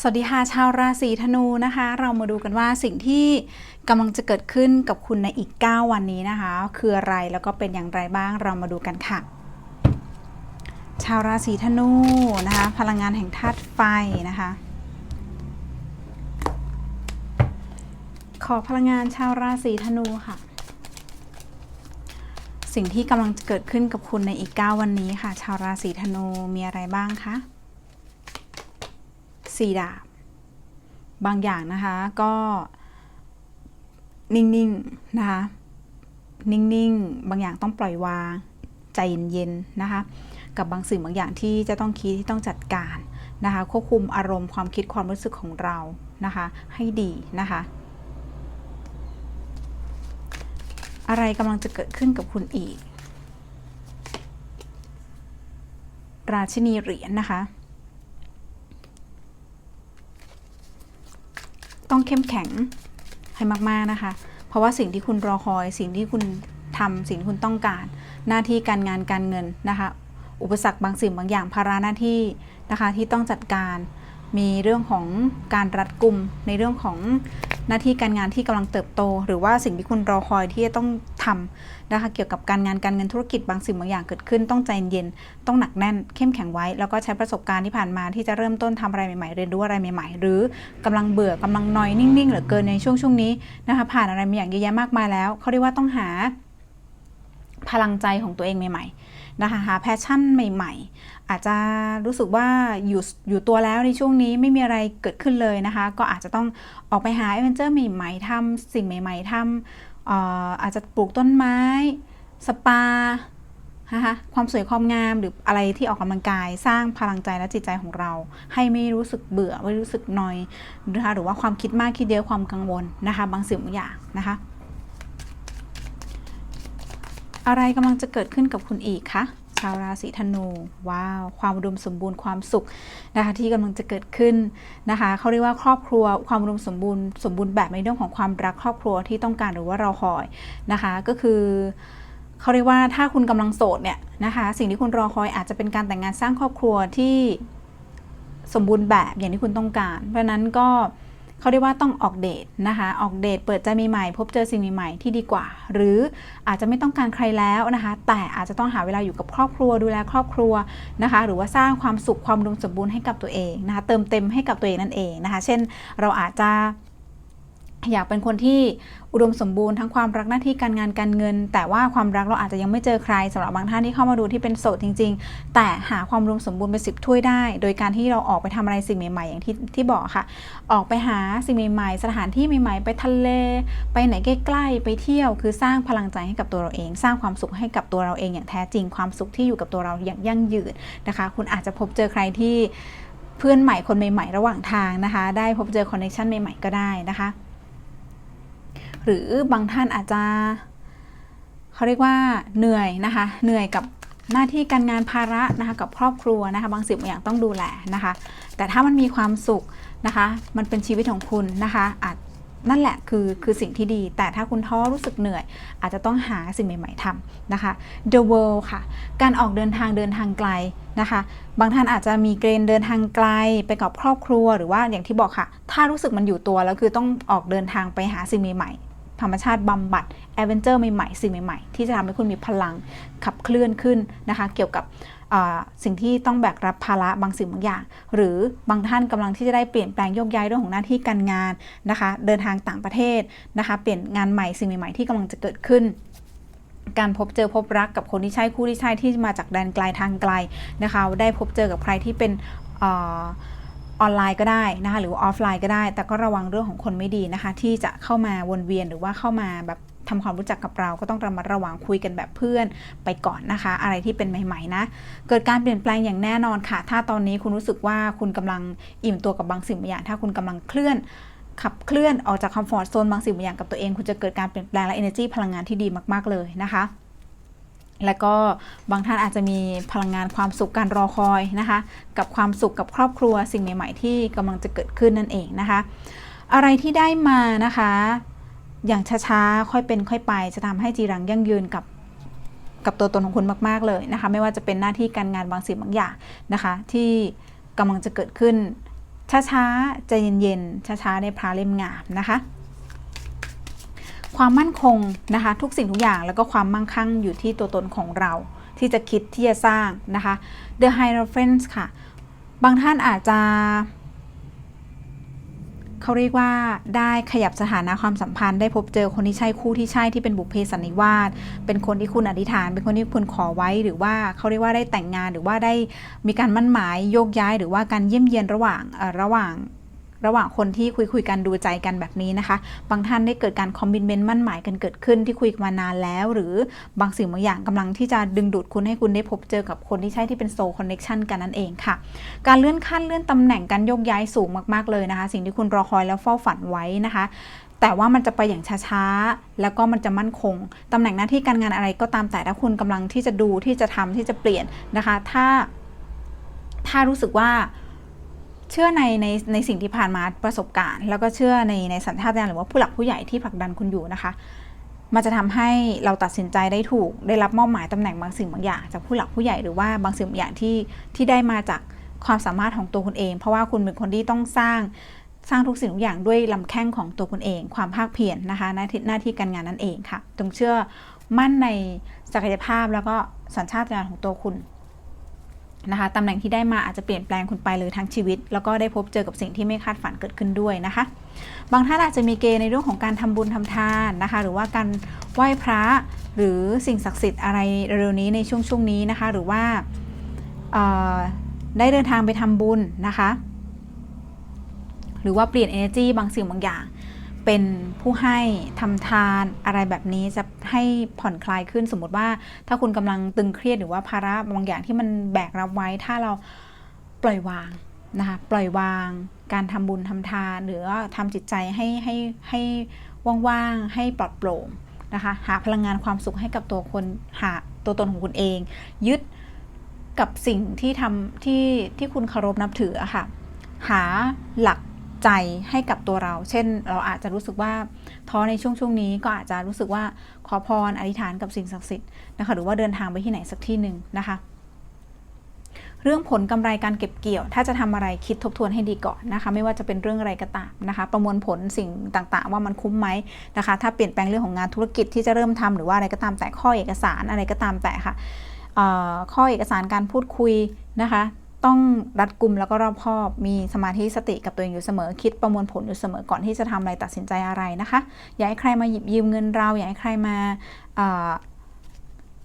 สวัสดีค่ะชาวราศีธนูนะคะ เรามาดูกันว่าสิ่งที่กำลังจะเกิดขึ้นกับคุณในอีก 9 วันนี้นะคะ คืออะไรแล้วก็เป็นอย่างไรบ้างเรามาดูกันค่ะ ชาวราศีธนูนะคะ พลังงานแห่งธาตุไฟนะคะ ขอพลังงานชาวราศีธนูค่ะ สิ่งที่กำลังจะเกิดขึ้นกับคุณในอีก 9 วันนี้ค่ะ ชาวราศีธนูมีอะไรบ้างคะ สี่ดาบบางอย่างนะคะก็นิ่งๆนะคะนิ่งๆ บางอย่างต้องปล่อยวางใจเย็นๆนะคะกับบางสิ่งบางอย่างที่จะต้องคิดที่ต้องจัดการนะคะควบคุมอารมณ์ความคิดความรู้สึกของเรานะคะให้ดีนะคะอะไรกำลังจะเกิดขึ้นกับคุณอีก ราชินีเหรียญนะคะ ต้องเข้มแข็งให้มากๆนะคะ เพราะว่าสิ่งที่คุณรอคอย สิ่งที่คุณทำสิ่งที่คุณต้องการ หน้าที่การงานการเงินนะคะ อุปสรรคบางสิ่งบางอย่างภาระหน้าที่นะคะที่ต้องจัดการ มีเรื่องของการรัดกุมในเรื่องของ หน้าที่การงานที่กำลังเติบโต หรือว่าสิ่งที่คุณรอคอยที่จะต้องทำนะคะเกี่ยวกับการงานการเงินธุรกิจบางสิ่งบางอย่างเกิดขึ้นต้องใจเย็นต้องหนักแน่น เข้มแข็งไว้ แล้วก็ใช้ประสบการณ์ที่ผ่านมาที่จะเริ่มต้นทำอะไรใหม่ๆเรียนรู้อะไรใหม่ๆ หรือกำลังเบื่อกำลังนอยนิ่งๆเหลือเกินในช่วงช่วงนี้นะคะผ่านอะไรมาอย่างเยอะแยะมากมายแล้วเขาเรียกว่าต้องหาพลังใจของตัวเองใหม่ๆ นะคะหาแพชชั่นใหม่ๆ อาจจะรู้สึกว่าอยู่อยู่ตัวแล้วในช่วงนี้ไม่มีอะไรเกิดขึ้นเลยนะคะ ก็อาจจะต้องออกไปหาเอเวนเจอร์ใหม่ๆทำสิ่งใหม่ ๆทำอออาจจะปลูกต้นไม้ สปานะคะความสวยความงามหรืออะไรที่ออกกำลังกายสร้างพลังใจและจิตใจของเรา ให้ไม่รู้สึกเบื่อไม่รู้สึกนอยนะคะหรือว่าความคิดมากคิดเยอะความกังวลนะคะ บางสิ่งบางอย่างนะคะ อะไรกำลังจะเกิดขึ้นกับคุณอีกคะชาวราศีธนูว้าว ความอุดมสมบูรณ์ความสุขนะคะที่กำลังจะเกิดขึ้นนะคะเขาเรียกว่าครอบครัวความอุดมสมบูรณ์สมบูรณ์แบบในเรื่องของความรักครอบครัวที่ต้องการหรือว่าเราคอยนะคะก็คือเขาเรียกว่าถ้าคุณกำลังโสดเนี่ยนะคะสิ่งที่คุณรอคอยอาจจะเป็นการแต่งงานสร้างครอบครัวที่สมบูรณ์แบบอย่างที่คุณต้องการ เพราะนั้นก็ เขาเรียกว่าต้องออกเดทนะคะออกเดทเปิดใจใหม่ๆพบเจอสิ่งใหม่ๆที่ดีกว่า หรืออาจจะไม่ต้องการใครแล้วนะคะ แต่อาจจะต้องหาเวลาอยู่กับครอบครัวดูแลครอบครัวนะคะ หรือว่าสร้างความสุขความอุงสมบูรณ์ให้กับตัวเองนะคะเติมเต็มให้กับตัวเองนั่นเองนะคะ เช่นเราอาจจะ อยากเป็นคนที่อุดมสมบูรณ์ทั้งความรักหน้าที่การงานการเงิน แต่ว่าความรักเราอาจจะยังไม่เจอใครสำหรับบางท่านที่เข้ามาดูที่เป็นโสดจริง ๆ แต่หาความอุดมสมบูรณ์เป็นสิบถ้วยได้ โดยการที่เราออกไปทำอะไรสิ่งใหม่ ๆ อย่างที่ที่บอกค่ะ ออกไปหาสิ่งใหม่ๆ สถานที่ใหม่ ๆ ไปทะเล ไปไหนใกล้ๆไปเที่ยว คือสร้างพลังใจให้กับตัวเราเอง สร้างความสุขให้กับตัวเราเองอย่างแท้จริง ความสุขที่อยู่กับตัวเราอย่างยั่งยืนนะคะ คุณอาจจะพบเจอใครที่เพื่อนใหม่คนใหม่ ๆ ระหว่างทางนะคะ ได้พบเจอคอนเนคชันใหม่ ๆ ก็ได้นะคะ หรือบางท่านอาจจะเขาเรียกว่าเหนื่อยนะคะ เหนื่อยกับหน้าที่การงานภาระนะคะกับครอบครัวนะคะ บางสิ่งบางอย่างต้องดูแลนะคะ แต่ถ้ามันมีความสุขนะคะ มันเป็นชีวิตของคุณนะคะอาจนั่นแหละคือคือสิ่งที่ดี แต่ถ้าคุณท้อรู้สึกเหนื่อย อาจจะต้องหาสิ่งใหม่ ๆทำนะคะ The World ค่ะ การออกเดินทางเดินทางไกลนะคะ บางท่านอาจจะมีเกณฑ์เดินทางไกลไปกับครอบครัวหรือว่าอย่างที่บอกค่ะ ถ้ารู้สึกมันอยู่ตัวแล้วคือต้องออกเดินทางไปหาสิ่งใหม่ๆ ธรรมชาติบำบัดแอดเวนเจอร์ใหม่ๆ สิ่งใหม่ๆ ที่จะทำให้คุณมีพลังขับเคลื่อนขึ้นนะคะ เกี่ยวกับสิ่งที่ต้องแบกรับภาระบางสิ่งบางอย่าง หรือบางท่านกำลังที่จะได้เปลี่ยนแปลงโยกย้ายเรื่องของหน้าที่การงานนะคะ เดินทางต่างประเทศนะคะ เปลี่ยนงานใหม่สิ่งใหม่ๆที่กำลังจะเกิดขึ้นการพบเจอพบรักกับคนที่ใช่คู่ที่ใช่ที่มาจากแดนไกลทางไกลนะคะ ได้พบเจอกับใครที่เป็น ออนไลน์ก็ได้นะคะหรือออฟไลน์ก็ได้ แต่ก็ระวังเรื่องของคนไม่ดีนะคะ ที่จะเข้ามาวนเวียนหรือว่าเข้ามาแบบทำความรู้จักกับเราก็ต้องระมัดระวังคุยกันแบบเพื่อนไปก่อนนะคะ อะไรที่เป็นใหม่ๆนะ เกิดการเปลี่ยนแปลงอย่างแน่นอนค่ะ ถ้าตอนนี้คุณรู้สึกว่าคุณกำลังอิ่มตัวกับบางสิ่งบางอย่าง ถ้าคุณกำลังเคลื่อนขับเคลื่อนออกจากคอมฟอร์ทโซนบางสิ่งบางอย่างกับตัวเอง คุณจะเกิดการเปลี่ยนแปลงและ energy พลังงานที่ดีมากๆเลยนะคะ แล้วก็บางท่านอาจจะมีพลังงานความสุขการรอคอยนะคะ กับความสุขกับครอบครัวสิ่งใหม่ ๆ ที่กำลังจะเกิดขึ้นนั่นเองนะคะ อะไรที่ได้มานะคะ อย่างช้าๆ ค่อยเป็นค่อยไป จะทำให้จีรังยั่งยืนกับกับตัวตนของคุณมากๆเลยนะคะ ไม่ว่าจะเป็นหน้าที่การงานบางสิ่งบางอย่างนะคะ ที่กำลังจะเกิดขึ้นช้าๆใจเย็นๆช้าๆในพระเล่มงามนะคะ ความมั่นคงนะคะ ทุกสิ่งทุกอย่างแล้วก็ความมั่งคั่งอยู่ที่ตัวตนของเรา ที่จะคิดที่จะสร้างนะคะ The Hierophant ค่ะ บางท่านอาจจะ เขาเรียกว่าได้ขยับสถานะความสัมพันธ์ได้พบเจอคนที่ใช่คู่ที่ใช่ที่เป็นบุพเพสันนิวาสเป็นคนที่คุณอธิษฐาน เป็นคนที่คุณขอไว้หรือว่าเขาเรียกว่าได้แต่งงานหรือว่าได้มีการมั่นหมายโยกย้าย หรือว่าการเยี่ยมเยียนระหว่างเอ่อระหว่าง ระหว่างคนที่คุยคุยกันดูใจกันแบบนี้นะคะ บางท่านได้เกิดการคอมบินเมนต์มั่นหมายกันเกิดขึ้นที่คุยกันมานานแล้ว หรือบางสิ่งบางอย่างกำลังที่จะดึงดูดคุณให้คุณได้พบเจอกับคนที่ใช่ที่เป็นโซลคอนเน็ชันกันนั่นเองค่ะ การเลื่อนขั้นเลื่อนตำแหน่งการโยกย้ายสูงมากๆเลยนะคะ สิ่งที่คุณรอคอยแล้วเฝ้าฝันไว้นะคะแต่ว่ามันจะไปอย่างช้าๆ แล้วก็มันจะมั่นคง ตำแหน่งหน้าที่การงานอะไรก็ตามแต่ถ้าคุณกำลังที่จะดูที่จะทำที่จะเปลี่ยนนะคะ ถ้าถ้ารู้สึกว่า เชื่อในในในสิ่งที่ผ่านมาประสบการณ์ แล้วก็เชื่อในในสัญชาตญาณหรือว่าผู้หลักผู้ใหญ่ที่ผลักดันคุณอยู่นะคะ มันจะทำให้เราตัดสินใจได้ถูก ได้รับมอบหมายตำแหน่งบางสิ่งบางอย่าง จากผู้หลักผู้ใหญ่หรือว่าบางสิ่งบางอย่างที่ที่ได้มาจากความสามารถของตัวคุณเอง เพราะว่าคุณเป็นคนที่ต้องสร้างสร้างทุกสิ่งทุกอย่างด้วยลำแข้งของตัวคุณเอง ความภาคเพียรนะคะหน้าที่หน้าที่การงานนั่นเองค่ะจงเชื่อมั่นในศักยภาพแล้วก็สัญชาตญาณของตัวคุณ นะคะตำแหน่งที่ได้มาอาจจะเปลี่ยนแปลงคุณไปเลยทั้งชีวิต แล้วก็ได้พบเจอกับสิ่งที่ไม่คาดฝันเกิดขึ้นด้วยนะคะ บางท่านอาจจะมีเกณฑ์ในเรื่องของการทำบุญทำทานนะคะ หรือว่าการไหว้พระหรือสิ่งศักดิ์สิทธิ์อะไรเร็วนี้ในช่วงช่วงนี้นะคะ หรือว่าได้เดินทางไปทำบุญนะคะ หรือว่าเปลี่ยน energy บางสิ่งบางอย่าง เป็นผู้ให้ทำทานอะไรแบบนี้จะให้ผ่อนคลายขึ้นสมมติว่า ถ้าคุณกำลังตึงเครียดหรือว่าภาระบางอย่างที่มันแบกรับไว้ ถ้าเราปล่อยวางนะคะปล่อยวางการทำบุญทำทาน หรือว่าทำจิตใจให้ให้ให้ว่างๆให้ปลอดโปร่งนะคะหาพลังงานความสุขให้กับตัวคนหาตัวตนของคุณเอง ยึดกับสิ่งที่ทำที่ที่คุณเคารพนับถืออะค่ะหาหลัก ใจให้กับตัวเรา เช่น เราอาจจะรู้สึกว่าท้อในช่วงช่วงนี้ก็อาจจะรู้สึกว่าขอพรอธิษฐานกับสิ่งศักดิ์สิทธิ์นะคะหรือว่าเดินทางไปที่ไหนสักที่หนึ่งนะคะ เรื่องผลกำไรการเก็บเกี่ยว ถ้าจะทำอะไรคิดทบทวนให้ดีก่อนนะคะ ไม่ว่าจะเป็นเรื่องอะไรก็ตามนะคะ ประมวลผลสิ่งต่างๆ ว่ามันคุ้มไหมนะคะ ถ้าเปลี่ยนแปลงเรื่องของงานธุรกิจที่จะเริ่มทำหรือว่าอะไรก็ตามแต่ข้อเอกสารอะไรก็ตามแต่ค่ะข้อเอกสารการพูดคุยนะคะ ต้องรัดกุมแล้วก็รอบคอบมีสมาธิสติกับตัวเองอยู่เสมอคิดประมวลผลอยู่เสมอก่อนที่จะทำอะไรตัดสินใจอะไรนะคะ อย่าให้ใครมาหยิบยืมเงินเราอย่าให้ใครมา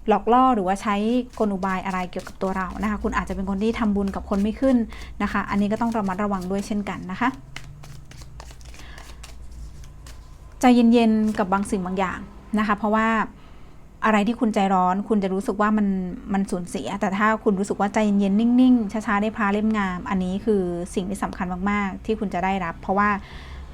หลอกล่อหรือว่าใช้กลอุบายอะไรเกี่ยวกับตัวเรานะคะ คุณอาจจะเป็นคนที่ทำบุญกับคนไม่ขึ้นนะคะ อันนี้ก็ต้องระมัดระวังด้วยเช่นกันนะคะใจเย็นๆกับบางสิ่งบางอย่างนะคะ เพราะว่า อะไรที่คุณใจร้อน คุณจะรู้สึกว่ามันมันสูญเสีย แต่ถ้าคุณรู้สึกว่าใจเย็นๆนิ่งๆช้าๆได้พาเล่มงาม อันนี้คือสิ่งที่สำคัญมากๆ ที่คุณจะได้รับ เพราะว่า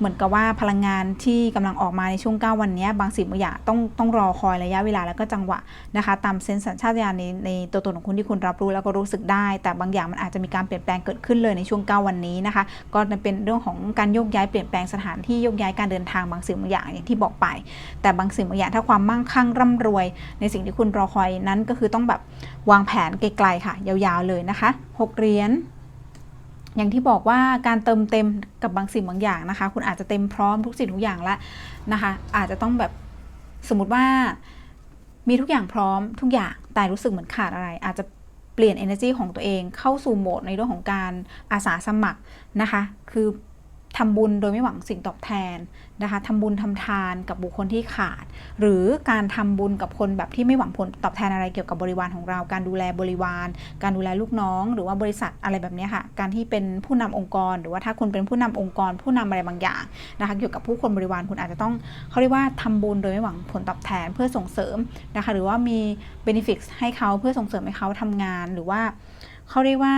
เหมือนกับว่าพลังงานที่กำลังออกมาในช่วง 9 วันนี้บางสิ่งบางอย่างต้องต้องรอคอยระยะเวลาแล้วก็จังหวะนะคะ ตามเซนส์สัญชาตญาณในในตัวตนของคุณที่คุณรับรู้แล้วก็รู้สึกได้ แต่บางอย่างมันอาจจะมีการเปลี่ยนแปลงเกิดขึ้นเลยในช่วง 9 วันนี้นะคะ ก็จะเป็นเรื่องของการโยกย้ายเปลี่ยนแปลงสถานที่โยกย้ายการเดินทางบางสิ่งบางอย่างอย่างที่บอกไป แต่บางสิ่งบางอย่างถ้าความมั่งคั่งร่ำรวย ในสิ่งที่คุณรอคอยนั้นก็คือต้องแบบวางแผนไกลๆค่ะ ยาวๆเลยนะคะหกเหรียญ อย่างที่บอกว่าการเติมเต็มกับบางสิ่งบางอย่างนะคะ คุณอาจจะเต็มพร้อมทุกสิ่งทุกอย่างแล้วนะคะ อาจจะต้องแบบสมมติว่ามีทุกอย่างพร้อมทุกอย่างแต่รู้สึกเหมือนขาดอะไร อาจจะเปลี่ยน energy ของตัวเองเข้าสู่โหมดในเรื่องของการอาสาสมัครนะคะ คือ ทำบุญโดยไม่หวังสิ่งตอบแทนนะคะทำบุญทำทานกับบุคคลที่ขาด หรือการทำบุญกับคนแบบที่ไม่หวังผลตอบแทนอะไรเกี่ยวกับบริวารของเรา การดูแลบริวาร การดูแลลูกน้อง หรือว่าบริษัทอะไรแบบนี้ค่ะ การที่เป็นผู้นำองค์กร หรือว่าถ้าคุณเป็นผู้นำองค์กร ผู้นำอะไรบางอย่างนะคะเกี่ยวกับผู้คนบริวารคุณอาจจะต้องเขาเรียกว่าทำบุญโดยไม่หวังผลตอบแทนเพื่อส่งเสริมนะคะหรือว่ามี benefits ให้เขาเพื่อส่งเสริมให้เขาทำงาน หรือว่าเขาเรียกว่า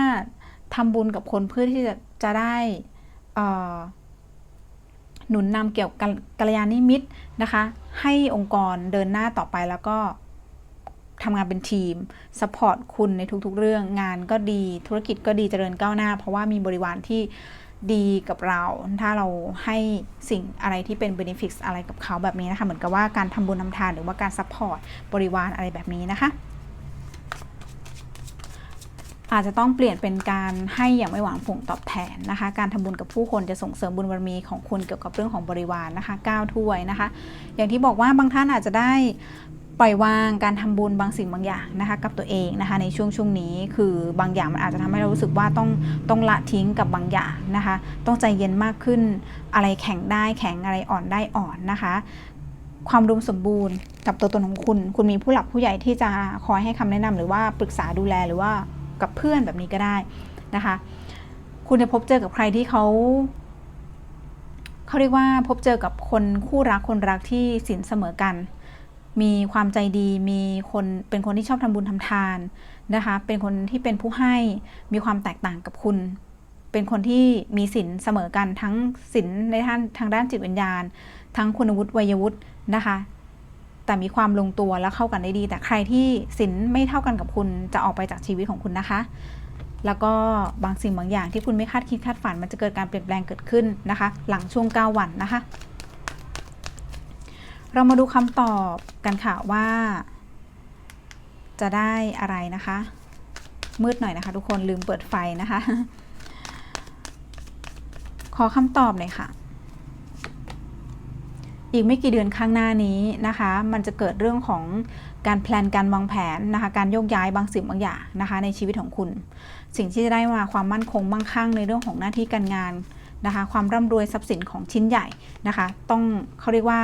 ทำบุญกับคนเพื่อที่จะจะได้ หนุนนำเกี่ยวกับกัลยาณมิตรนะคะ ให้องค์กรเดินหน้าต่อไปแล้วก็ทำงานเป็นทีมสปอร์ตคุณในทุกๆ เรื่องงานก็ดีธุรกิจก็ดีเจริญก้าวหน้า เพราะว่ามีบริวารที่ดีกับเรา ถ้าเราให้สิ่งอะไรที่เป็น benefits อะไรกับเขาแบบนี้นะคะ เหมือนกับว่าการทำบุญทำทานหรือว่าการซัพพอร์ตบริวารอะไรแบบนี้นะคะ อาจจะต้องเปลี่ยนเป็นการให้อย่างไม่หวังผลตอบแทนนะคะ การทำบุญกับผู้คนจะส่งเสริมบุญบารมีของคุณเกี่ยวกับเรื่องของบริวารนะคะ9ถ้วยนะคะ อย่างที่บอกว่าบางท่านอาจจะได้ปล่อยวางการทำบุญบางสิ่งบางอย่างนะคะกับตัวเองนะคะในช่วงช่วงนี้คือบางอย่างมันอาจจะทำให้เรารู้สึกว่าต้องต้องละทิ้งกับบางอย่างนะคะ ต้องใจเย็นมากขึ้นอะไรแข็งได้แข็งอะไรอ่อนได้อ่อนนะคะ ความอุมสมบูรณ์กับตัวตนของคุณ คุณมีผู้หลักผู้ใหญ่ที่จะคอยให้คำแนะนำหรือว่าปรึกษาดูแลหรือว่า กับเพื่อนแบบนี้ก็ได้นะคะ คุณจะพบเจอกับใครที่เขาเขาเรียกว่าพบเจอกับคนคู่รักคนรักที่สินเสมอกัน มีความใจดี มีคนเป็นคนที่ชอบทำบุญทำทานนะคะ เป็นคนที่เป็นผู้ให้มีความแตกต่างกับคุณ เป็นคนที่มีสินเสมอกันทั้งสินในทางทางด้านจิตวิญญาณ ทั้งคุณวุฒิวัยวุฒินะคะ แต่มีความลงตัวและเข้ากันได้ดี แต่ใครที่สินไม่เท่ากันกับคุณจะออกไปจากชีวิตของคุณนะคะ แล้วก็บางสิ่งบางอย่างที่คุณไม่คาดคิดคาดฝันมันจะเกิดการเปลี่ยนแปลงเกิดขึ้นนะคะ หลังช่วง 9 วันนะคะ เรามาดูคำตอบกันค่ะว่า จะได้อะไรนะคะ มืดหน่อยนะคะ ทุกคนลืมเปิดไฟนะคะ ขอคำตอบหน่อยค่ะ อีกไม่กี่เดือนข้างหน้านี้นะคะ มันจะเกิดเรื่องของการแพลนการวางแผนนะคะ การโยกย้ายบางสิ่งบางอย่างนะคะ ในชีวิตของคุณ สิ่งที่จะได้มาความมั่นคงมั่งคั่งในเรื่องของหน้าที่การงานนะคะ ความร่ำรวยทรัพย์สินของชิ้นใหญ่นะคะ ต้องเขาเรียกว่า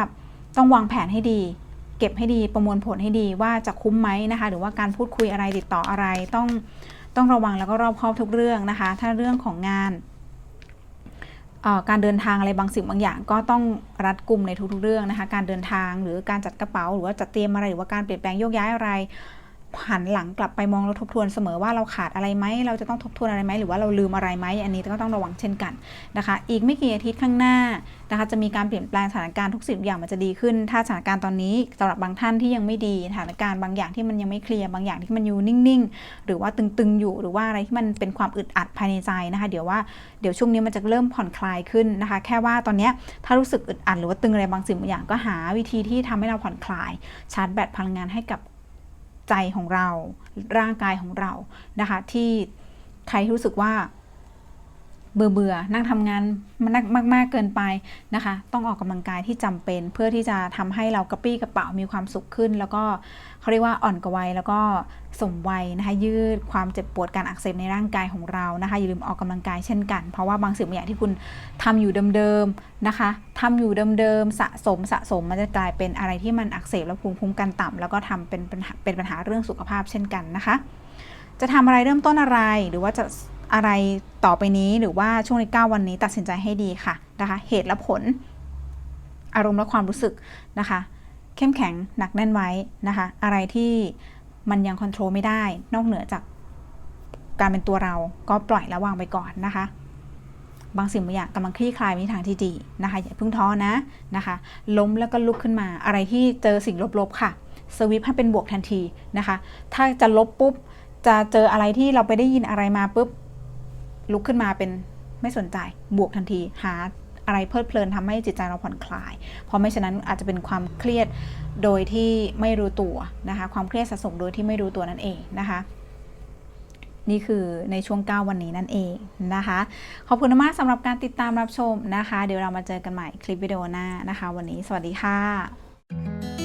ต้องวางแผนให้ดี เก็บให้ดีประมวลผลให้ดีว่าจะคุ้มไหมนะคะ หรือว่าการพูดคุยอะไรติดต่ออะไรต้องต้องระวังแล้วก็รอบคอบทุกเรื่องนะคะ ถ้าเรื่องของงาน การเดินทางอะไรบางสิ่งบางอย่าง ก็ต้องรัดกุมในทุกๆเรื่องนะคะ การเดินทางหรือการจัดกระเป๋า หรือว่าจัดเตรียมอะไรหรือว่าการเปลี่ยนแปลงโยกย้ายอะไร หันหลังกลับไปมองแล้วทบทวนเสมอว่าเราขาดอะไรไหมเราจะต้องทบทวนอะไรไหมหรือว่าเราลืมอะไรไหมอันนี้ก็ต้องระวังเช่นกันนะคะ อีกไม่กี่อาทิตย์ข้างหน้านะคะจะมีการเปลี่ยนแปลงสถานการณ์ทุกสิ่งอย่างมันจะดีขึ้น ถ้าสถานการณ์ตอนนี้สำหรับบางท่านที่ยังไม่ดีสถานการณ์บางอย่างที่มันยังไม่เคลียร์บางอย่างที่มันอยู่นิ่งๆ หรือว่าตึงๆอยู่ หรือว่าอะไรที่มันเป็นความอึดอัดภายในใจนะคะ เดี๋ยวว่าเดี๋ยวช่วงนี้มันจะเริ่มผ่อนคลายขึ้นนะคะ แค่ว่าตอนนี้ถ้ารู้สึกอึดอัดหรือว่าตึงอะไรบางสิ่งบางอย่างก็หาวิธีที่ทำให้เราผ่อนคลาย ชาร์จแบตพลังงานให้กับ ใจของเรา ร่างกายของเรานะคะ ที่ใครรู้สึกว่า เบื่อเบื่อๆนั่งทำงานมันนักมาก ๆเกินไปนะคะ ต้องออกกำลังกายที่จำเป็น เพื่อที่จะทำให้เรากระปี้กระเป๋ามีความสุขขึ้น แล้วก็เขาเรียกว่าอ่อนกว่าวัยแล้วก็สมวัยนะคะ ยืดความเจ็บปวดการอักเสบในร่างกายของเรานะคะอย่าลืมออกกำลังกายเช่นกัน เพราะว่าบางสิ่งบางอย่างที่คุณทำอยู่เดิมๆนะคะทำอยู่เดิมๆสะสมสะสมมันจะกลายเป็นอะไรที่มันอักเสบและภูมิคุ้มกันต่ำแล้วก็ทำเป็นปัญหาเป็นปัญหาเรื่องสุขภาพเช่นกันนะคะ จะทำอะไรเริ่มต้นอะไรหรือว่าจะ อะไรต่อไปนี้หรือว่าช่วงใน 9 วันนี้ตัดสินใจให้ดีค่ะนะคะ เหตุและผล อารมณ์และความรู้สึกนะคะ เข้มแข็งหนักแน่นไว้นะคะ อะไรที่มันยังควบคุมไม่ได้ นอกเหนือจากการเป็นตัวเราก็ปล่อยและวางไปก่อนนะคะ บางสิ่งบางอย่างกำลังคลี่คลายไปในทางที่ดีนะคะอย่าเพิ่งท้อนะนะคะ ล้มแล้วก็ลุกขึ้นมา อะไรที่เจอสิ่งลบๆค่ะสวิปให้เป็นบวกทันทีนะคะ ถ้าจะลบปุ๊บจะเจออะไรที่เราไปได้ยินอะไรมาปุ๊บ ลุกขึ้นมาเป็นไม่สนใจบวกทันทีหาอะไรเพลิดเพลินทำให้จิตใจเราผ่อนคลาย เพราะไม่ฉะนั้นอาจจะเป็นความเครียดโดยที่ไม่รู้ตัวนะคะ ความเครียดสะสมโดยที่ไม่รู้ตัวนั่นเองนะคะ นี่คือในช่วง 9 วันนี้นั่นเองนะคะ ขอบคุณมากสำหรับการติดตามรับชมนะคะ เดี๋ยวเรามาเจอกันใหม่คลิปวิดีโอหน้านะคะ วันนี้สวัสดีค่ะ